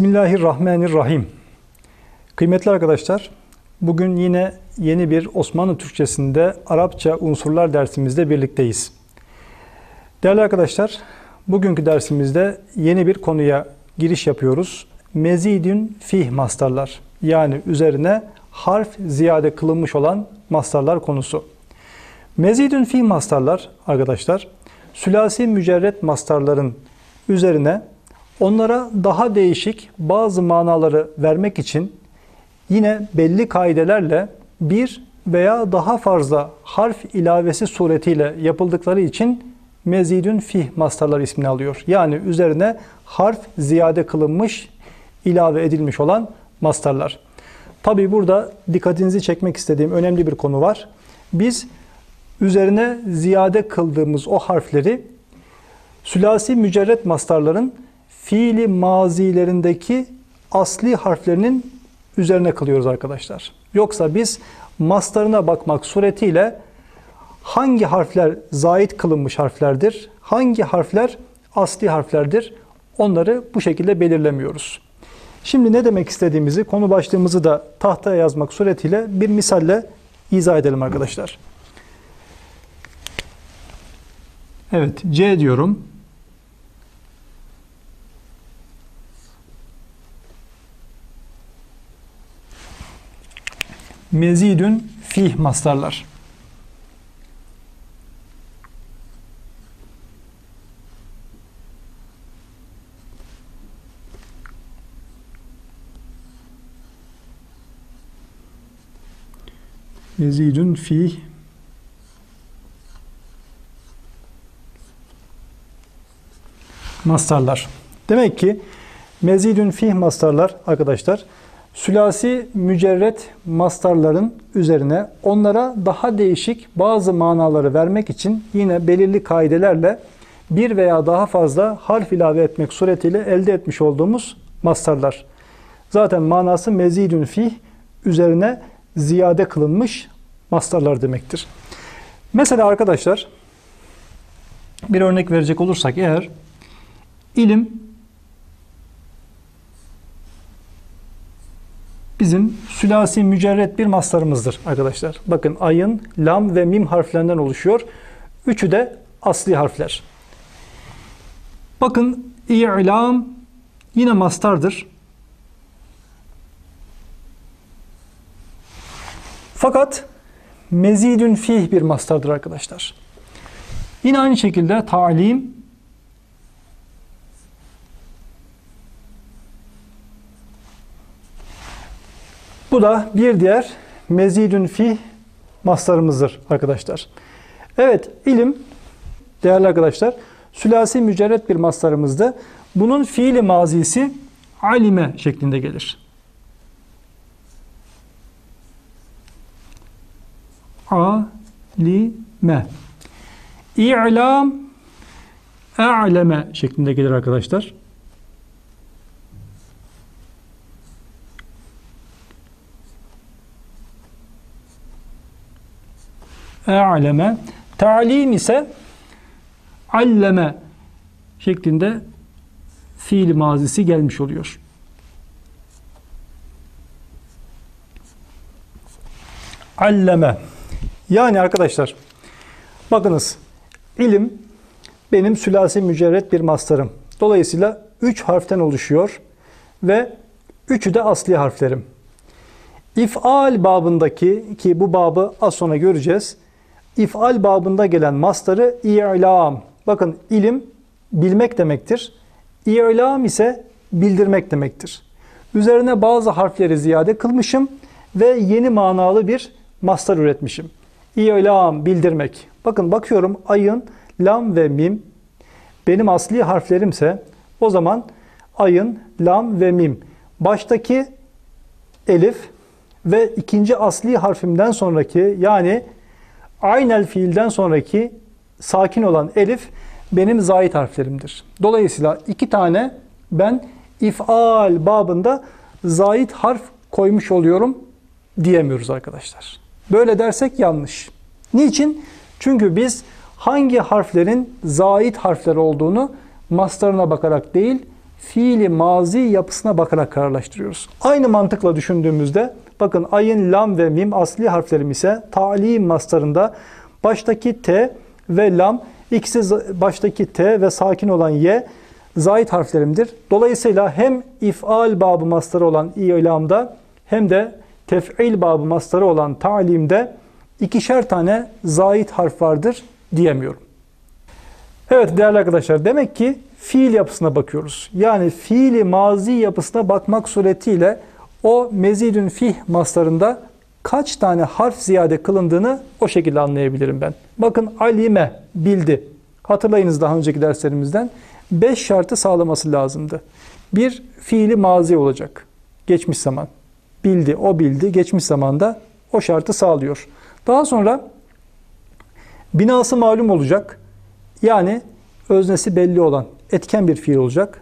Bismillahirrahmanirrahim. Kıymetli arkadaşlar, bugün yine yeni bir Osmanlı Türkçesinde Arapça unsurlar dersimizde birlikteyiz. Değerli arkadaşlar, bugünkü dersimizde yeni bir konuya giriş yapıyoruz. Mezidün fih mastarlar. Yani üzerine harf ziyade kılınmış olan mastarlar konusu. Mezidün fih mastarlar arkadaşlar, sülasi mücerret mastarların üzerine onlara daha değişik bazı manaları vermek için yine belli kaidelerle bir veya daha fazla harf ilavesi suretiyle yapıldıkları için mezidün fih mastarlar ismini alıyor. Yani üzerine harf ziyade kılınmış, ilave edilmiş olan mastarlar. Tabi burada dikkatinizi çekmek istediğim önemli bir konu var. Biz üzerine ziyade kıldığımız o harfleri sülasi mücerret mastarların fiili mazilerindeki asli harflerinin üzerine kılıyoruz arkadaşlar. Yoksa biz mastarına bakmak suretiyle hangi harfler zait kılınmış harflerdir, hangi harfler asli harflerdir onları bu şekilde belirlemiyoruz. Şimdi ne demek istediğimizi, konu başlığımızı da tahtaya yazmak suretiyle bir misalle izah edelim arkadaşlar. Evet, C diyorum. Mezidün fih mastarlar. Mezidün fih mastarlar. Demek ki mezidün fih mastarlar arkadaşlar sülasi mücerret mastarların üzerine onlara daha değişik bazı manaları vermek için yine belirli kaidelerle bir veya daha fazla harf ilave etmek suretiyle elde etmiş olduğumuz mastarlar. Zaten manası mezidün fih üzerine ziyade kılınmış mastarlar demektir. Mesela arkadaşlar bir örnek verecek olursak eğer ilim bizim sülasi mücerret bir mastarımızdır arkadaşlar. Bakın ayın lam ve mim harflerinden oluşuyor. Üçü de asli harfler. Bakın i'lam yine mastardır. Fakat mezidün fih bir mastardır arkadaşlar. Yine aynı şekilde talim Bu da bir diğer mezidün fih mastarımızdır arkadaşlar. Evet ilim değerli arkadaşlar sülasi mücerret bir mastarımızdı. Bunun fiili mazisi alime şeklinde gelir. alime. İ'lam e'leme şeklinde gelir arkadaşlar. E'leme. Ta'lim ise alleme şeklinde fiil mazisi gelmiş oluyor. Alleme. Yani arkadaşlar bakınız ilim benim sülasi mücerret bir mastarım. Dolayısıyla 3 harften oluşuyor ve üçü de asli harflerim. İf'al babındaki ki bu babı az sonra göreceğiz. İf'al babında gelen mastarı i'lam. Bakın ilim bilmek demektir. İ'lam ise bildirmek demektir. Üzerine bazı harfleri ziyade kılmışım ve yeni manalı bir mastar üretmişim. İ'lam bildirmek. Bakın bakıyorum ayın lam ve mim benim asli harflerimse o zaman ayın lam ve mim baştaki elif ve ikinci asli harfimden sonraki yani aynel fiilden sonraki sakin olan elif benim zahit harflerimdir. Dolayısıyla iki tane ben ifal babında zahit harf koymuş oluyorum diyemiyoruz arkadaşlar. Böyle dersek yanlış. Niçin? Çünkü biz hangi harflerin zahit harfler olduğunu mastarına bakarak değil, fiili mazi yapısına bakarak kararlaştırıyoruz. Aynı mantıkla düşündüğümüzde bakın ayın lam ve mim asli harflerim ise talim mastarında baştaki t ve lam ikisi baştaki t ve sakin olan y zait harflerimdir. Dolayısıyla hem ifal babı mastarı olan ilamda hem de tef'il babı mastarı olan talimde ikişer tane zait harf vardır diyemiyorum. Evet değerli arkadaşlar demek ki fiil yapısına bakıyoruz. Yani fiili mazi yapısına bakmak suretiyle o mezidün fih maslarında kaç tane harf ziyade kılındığını o şekilde anlayabilirim ben. Bakın alime bildi. Hatırlayınız daha önceki derslerimizden. Beş şartı sağlaması lazımdı. Bir fiili mazi olacak. Geçmiş zaman. Bildi, o bildi. Geçmiş zamanda o şartı sağlıyor. Daha sonra binası malum olacak. Yani öznesi belli olan etken bir fiil olacak.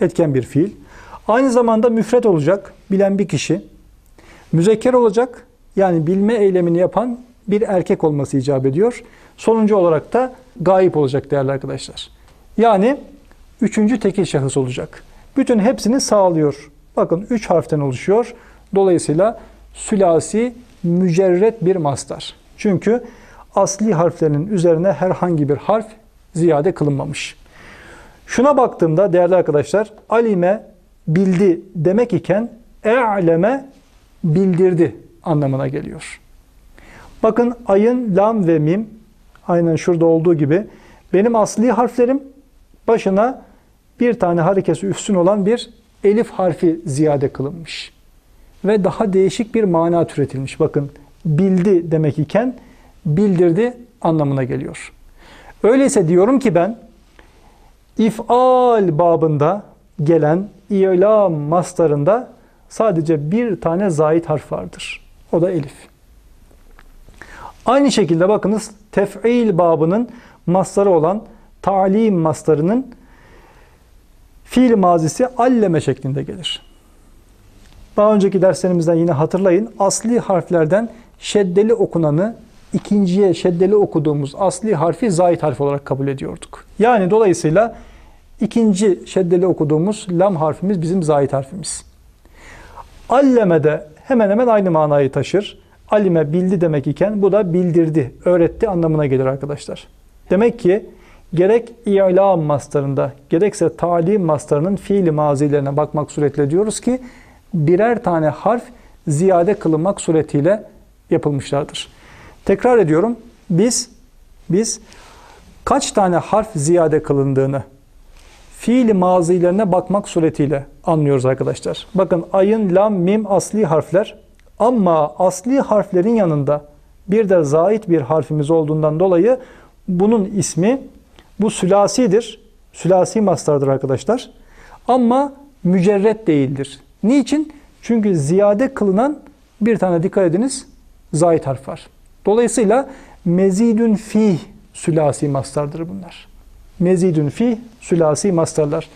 Etken bir fiil. Aynı zamanda müfret olacak. Bilen bir kişi. Müzekker olacak. Yani bilme eylemini yapan bir erkek olması icap ediyor. Sonuncu olarak da gayip olacak değerli arkadaşlar. Yani üçüncü tekil şahıs olacak. Bütün hepsini sağlıyor. Bakın üç harften oluşuyor. Dolayısıyla sülasi mücerret bir mastar. Çünkü asli harflerinin üzerine herhangi bir harf ziyade kılınmamış. Şuna baktığımda değerli arkadaşlar alime bildi demek iken e'leme bildirdi anlamına geliyor. Bakın ayın lam ve mim aynen şurada olduğu gibi benim asli harflerim başına bir tane harekesi üstün olan bir elif harfi ziyade kılınmış. Ve daha değişik bir mana türetilmiş. Bakın bildi demek iken bildirdi anlamına geliyor. Öyleyse diyorum ki ben ifal babında gelen i'lam mastarında sadece bir tane zait harf vardır. O da elif. Aynı şekilde bakınız tef'il babının mastarı olan talim mastarının fiil mazisi alleme şeklinde gelir. Daha önceki derslerimizden yine hatırlayın. Asli harflerden şeddeli okunanı ikinciye şeddeli okuduğumuz asli harfi zait harf olarak kabul ediyorduk. Yani dolayısıyla ikinci şeddeli okuduğumuz lam harfimiz bizim zait harfimiz. Alleme de hemen hemen aynı manayı taşır. Alime bildi demek iken bu da bildirdi, öğretti anlamına gelir arkadaşlar. Demek ki gerek i'lam mastarında gerekse talim mastarının fiili mazilerine bakmak suretiyle diyoruz ki birer tane harf ziyade kılınmak suretiyle yapılmışlardır. Tekrar ediyorum. Biz biz kaç tane harf ziyade kılındığını fiili mazilerine bakmak suretiyle anlıyoruz arkadaşlar. Bakın ayın, lam, mim asli harfler ama asli harflerin yanında bir de zait bir harfimiz olduğundan dolayı bunun ismi bu sülasidir. Sülasi mastardır arkadaşlar. Ama mücerret değildir. Niçin? Çünkü ziyade kılınan bir tane dikkat ediniz zait harf var. Dolayısıyla mezidün fih sülasi mastardır bunlar. Mezidün fih sülasi mastarlar.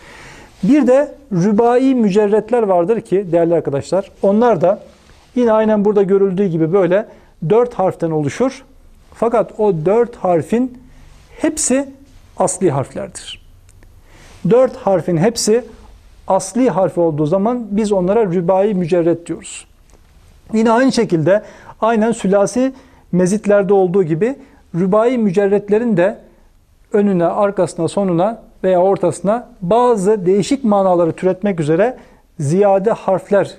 Bir de rübai mücerretler vardır ki değerli arkadaşlar onlar da yine aynen burada görüldüğü gibi böyle dört harften oluşur. Fakat o dört harfin hepsi asli harflerdir. Dört harfin hepsi asli harfi olduğu zaman biz onlara rübai mücerret diyoruz. Yine aynı şekilde aynen sülasi mezitlerde olduğu gibi rübai mücerretlerin de önüne, arkasına, sonuna veya ortasına bazı değişik manaları türetmek üzere ziyade harfler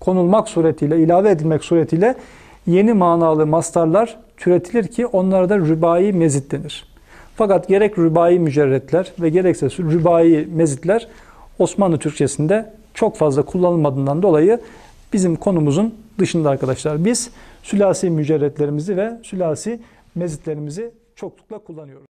konulmak suretiyle, ilave edilmek suretiyle yeni manalı mastarlar türetilir ki onlara da rübai mezit denir. Fakat gerek rübai mücerretler ve gerekse rübai mezitler Osmanlı Türkçesinde çok fazla kullanılmadığından dolayı bizim konumuzun dışında arkadaşlar. Biz sülasi mücerretlerimizi ve sülasi mezitlerimizi çoklukla kullanıyoruz.